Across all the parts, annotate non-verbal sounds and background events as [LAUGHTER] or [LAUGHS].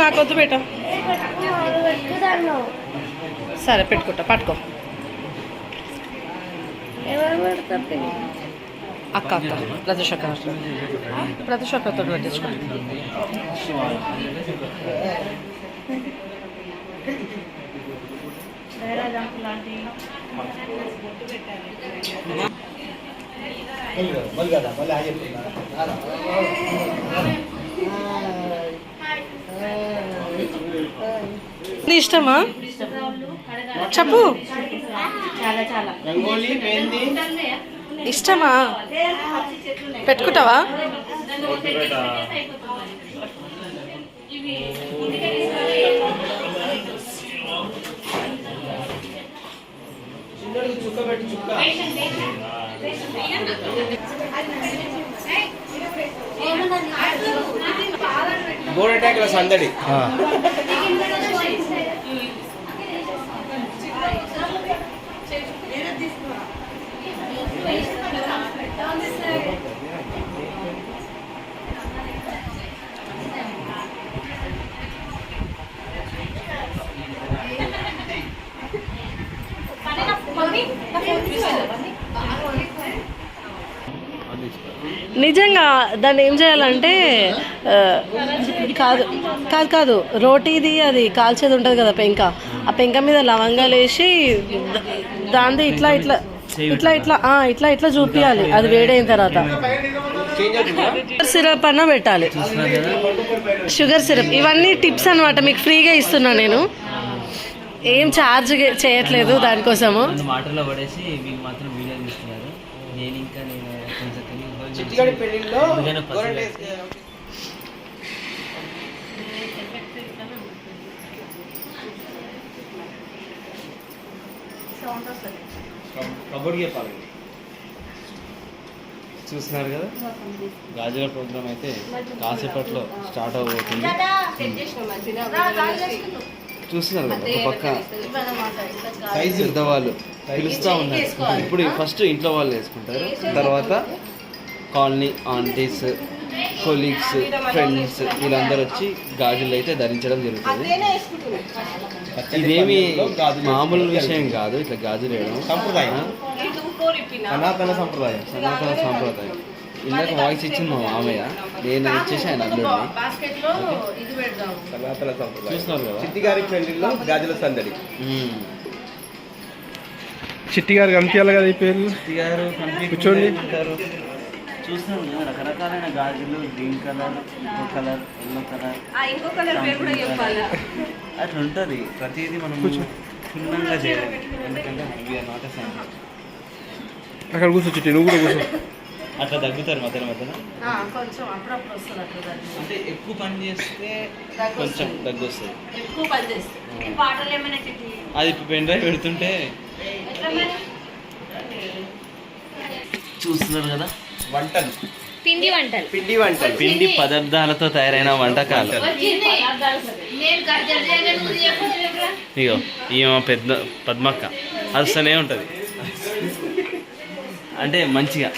నాకు వద్దు బేట. సరే పెట్టుకుంటా పట్టుకో. ఎవరు పెడతా అక్క అక్క మళ్ళీ ఆ చెప్తున్నా నీ ఇష్టమా? చెప్పు. రంగోలీ మెహందీ. ఇష్టమా? పెట్టుకుంటావా? గోడ ట్యాంక్ సందడి. నిజంగా దాన్ని ఏం చేయాలంటే కాదు కాదు కాదు. రోటీది అది కాల్చేది ఉంటుంది కదా పెంక. ఆ పెంక మీద లవంగాలు వేసి దాంది ఇట్లా ఇట్లా ఇట్లా ఇట్లా ఇట్లా ఇట్లా చూపించాలి అది వేడైన తర్వాత. షుగర్ సిరప్ అన్న పెట్టాలి. Sugar syrup. ఇవన్నీ టిప్స్ అనమాట మీకు ఫ్రీగా ఇస్తున్నా నేను. ఏం ఛార్జ్ చేయట్లేదు దానికోసము. వాటర్లో పడేసి మాత్రం నేను ఇంకా నేను కొంచెం తిని భోజనం చిట్టిగాడి చెప్పాలి. చూస్తున్నారు కదా? గాజుల ప్రోగ్రామ్ అయితే కాసేపట్లో స్టార్ట్ అవబోతుంది చూస్తున్నారు. కదా ఒక పక్క సైజు పెద్దవాళ్ళు పిలుస్తూ ఉన్నారు. ఇప్పుడు ఫస్ట్ ఇంట్లో వాళ్ళు వేసుకుంటారు. తర్వాత కాలనీ ఆంటీస్ కొలీగ్స్ ఫ్రెండ్స్ వీళ్ళందరూ వచ్చి గాజులు అయితే ధరించడం జరుగుతుంది. ఇదేమి మామూలు విషయం కాదు ఇట్లా గాజులు వేయడం. సంప్రదాయం. సనాతన సంప్రదాయం. సనాతన సాంప్రదాయం. ఇందాక వాయిస్ ఇచ్చింది మా మామయ్య. నేను ఇచ్చేసి ఆయన అల్లుడిని సనాతన సంప్రదాయం. చూస్తున్నారు కదా? చిట్టిగారి పెళ్ళిలో గాజుల సందడి. చిట్టి గారు కనిపించాలి కదా ఈ పేర్లు? శక్తి గారు కూర్చోండి. చూస్తున్నాం కదా రకరకాలైన గాజులు గ్రీన్ కలర్ ఇంకో కలర్ ఎల్లో కలర్ ఇంకో కలర్ పేరు కూడా చెప్పాలా? అట్లా ఉంటుంది. ప్రతిదీ మనం క్షుణ్ణంగా చేయాలి. ఎందుకంటే వీఆర్ నాట్ సైంటిస్ట్ అక్కడ కూర్చో చిట్టి నువ్వు కూడా కూర్చో. అట్లా తగ్గుతారు మధ్యలో మధ్యలో? కొంచెం అప్పుడప్పుడు వస్తుంది అట్లా అంటే ఎక్కువ పని చేస్తే కొంచెం. దగ్గు వస్తుంది ఎక్కువ పని పాటలు ఏమైనా అది పెన్ డ్రైవ్ పెడుతుంటే చూస్తున్నారు కదా? వంటలు. పిండి వంటలు. పిండి వంటలు. పిండి పదార్థాలతో తయారైన వంటకాలు. ఇగో ఈమె పెద్ద పద్మక్క. అరుస్తూనే ఉంటుంది. అంటే మంచిగా.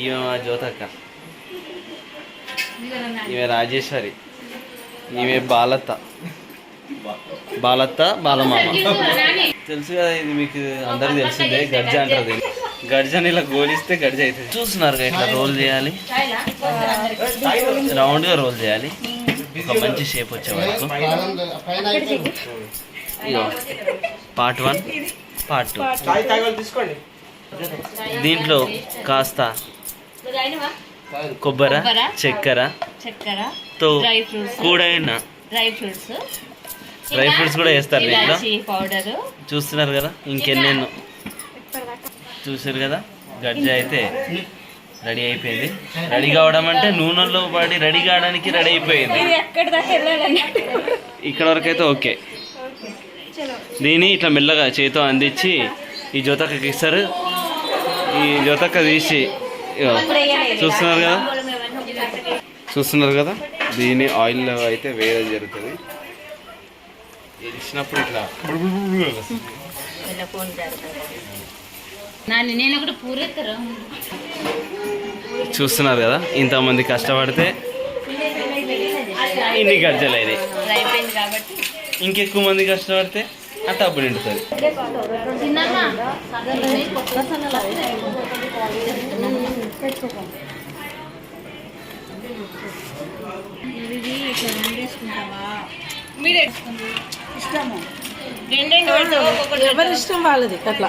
ఈమె జ్యోతక్క. ఈమె రాజేశ్వరి. ఈమె బాలత్త. బాలత్త బాలమామ. తెలుసు కదా ఇది మీకు అందరికి తెలిసిందే గర్జ అంటారు గర్జని ఇలా గోలిస్తే గర్జ అవుతుంది. చూస్తున్నారు కదా ఇట్లా రోల్ చేయాలి? రౌండ్గా రోల్ చేయాలి. ఒక మంచి షేప్ వచ్చే వరకు. Part one part two. దీంట్లో కాస్త కొబ్బరి కొబ్బరి, చక్కెర చక్కెర తో డ్రై ఫ్రూట్స్ కూడైన డ్రై ఫ్రూట్స్ డ్రై ఫ్రూట్స్ కూడా వేస్తారు దీంట్లో. చూస్తున్నారు కదా ఇంకెన్నెన్నో. చూసారు కదా? గడ్జ అయితే రెడీ అయిపోయింది. రెడీ కావడం అంటే నూనెలో పడి రెడీ కావడానికి రెడీ అయిపోయింది. ఎక్కడి దాకా వెళ్ళాలన్నట్టు ఇక్కడ వరకు అయితే ఓకే. దీన్ని ఇట్లా మెల్లగా చేతితో అందించి ఈ జ్యోతక్కకి ఇస్తారు. ఈ జ్యోతక్క తీసి చూస్తున్నారు కదా? చూస్తున్నారు కదా? దీని ఆయిల్లో అయితే వేయడం జరుగుతుంది. వేసినప్పుడు ఇట్లా [LAUGHS] ನಾನು నేను కూడా పూరేత్తరు చూస్తున్నారు కదా ఇంతమంది కష్టపడితే ఇన్ని గజ్జలు అయినాయి. అయిపోయింది కాబట్టి. ఇంకెక్కువ మంది కష్టపడితే ఆ టబ్బు నిండుతుంది. పెట్టు ఒక్కొక్కటి ఎవరి ఇష్టం వాళ్ళది అట్లా.